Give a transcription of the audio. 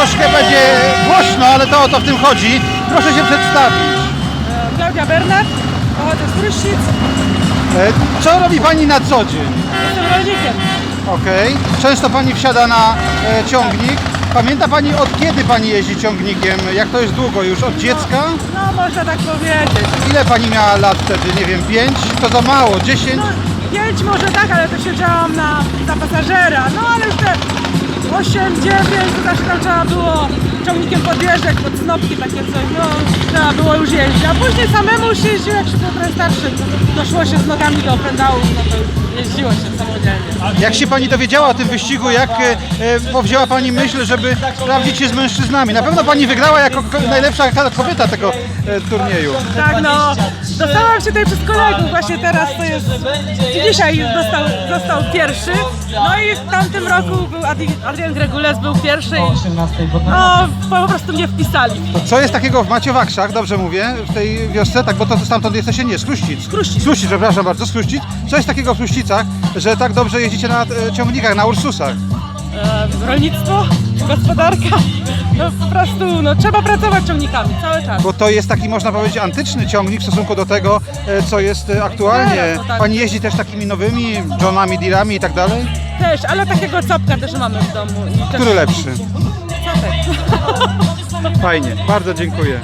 troszkę będzie głośno, ale to o to w tym chodzi. Proszę się przedstawić. Klaudia Bernat, pochodzę z Prysznic, E, Co robi Pani na co dzień? jestem rolnikiem. Okej. Często Pani wsiada na e, ciągnik. Pamięta Pani od kiedy Pani jeździ ciągnikiem? Jak to jest długo już? Od dziecka? No można tak powiedzieć. Ile Pani miała lat wtedy? Nie wiem, 5? To za mało, 10? No, pięć może tak, ale to siedziałam na, za pasażera. No ale już te 8, 9 to zawsze tam trzeba było ciągnikiem podjeżdżać pod snopki takie coś, no trzeba było już jeździć. A później samemu się jeździło, jak się było starszy, doszło się z nogami do pedałów, no to już jeździło się samodzielnie. Jak się Pani dowiedziała o tym wyścigu, jak e, e, powzięła Pani myśl, żeby sprawdzić się z mężczyznami? Na pewno Pani wygrała jako ko- najlepsza kobieta tego e, turnieju. Tak, no, dostałam się tutaj przez kolegów, właśnie teraz to jest, dzisiaj dostał, został pierwszy, no i w tamtym roku był Adrian Gregules był pierwszy no, po prostu mnie wpisali. To co jest takiego w Maciowakszach, dobrze mówię, w tej wiosce, tak, bo to stamtąd jesteście, nie, z Kruścic. Kruścic. Kruścic, przepraszam bardzo, z Kruścic. Co jest takiego w Kruścicach, że tak dobrze jeździcie na e, ciągnikach, na Ursusach? E, rolnictwo, gospodarka, no po prostu, no trzeba pracować ciągnikami cały czas. Bo to jest taki, można powiedzieć, antyczny ciągnik w stosunku do tego, e, co jest e, aktualnie. Teraz to tak. Pani jeździ też takimi nowymi, Johnami, Deerami i tak dalej? Też, ale takiego copka też mamy w domu. I też, Który lepszy? Copek. Fajnie, bardzo dziękuję.